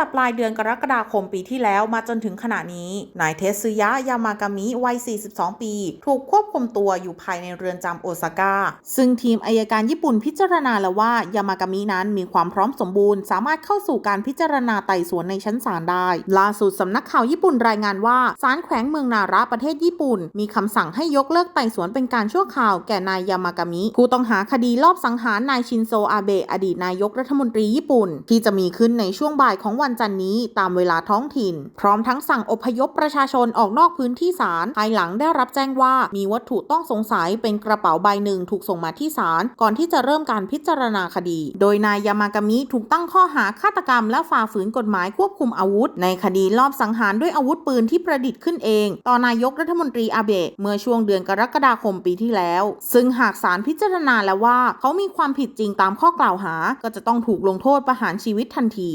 แต่ปลายเดือนกรกฎาคมปีที่แล้วมาจนถึงขณะนี้ นายเทสึยะยามากามิวัย 42 ปี ถูกควบคุมตัวอยู่ภายในเรือนจำโอซาก้า ซึ่งทีมอายการญี่ปุ่นพิจารณาแล้วว่ายามากามินั้นมีความพร้อมสมบูรณ์ สามารถเข้าสู่การพิจารณาไต่สวนในชั้นศาลได้ ล่าสุดสำนักข่าวญี่ปุ่นรายงานว่าศาลแขวงเมืองนาระประเทศญี่ปุ่น มีคำสั่งให้ยกเลิกไต่สวนเป็นการชั่วคราวแก่นายยามากามิผู้ต้องหาคดีลอบสังหารนายชินโซอาเบะอดีตนายกรัฐมนตรีญี่ปุ่น ที่จะมีขึ้นในช่วงบ่ายของวันวันจันนี้ตามเวลาท้องถิ่น พร้อมทั้งสั่งอพยพประชาชนออกนอกพื้นที่ศาลภายหลังได้รับแจ้งว่ามีวัตถุต้องสงสัยเป็นกระเป๋าใบหนึ่งถูกส่งมาที่ศาลก่อนที่จะเริ่มการพิจารณาคดี โดยนายยามากามิถูกตั้งข้อหาฆาตกรรม และฝ่าฝืนกฎหมายควบคุมอาวุธ ในคดีลอบสังหารด้วยอาวุธปืนที่ประดิษฐ์ขึ้นเอง ต่อนายกรัฐมนตรีอาเบะเมื่อช่วงเดือนกรกฎาคมปีที่แล้ว ซึ่งหากศาลพิจารณาแล้วว่า เขามีความผิดจริงตามข้อกล่าวหา ก็จะต้องถูกลงโทษประหารชีวิตทันที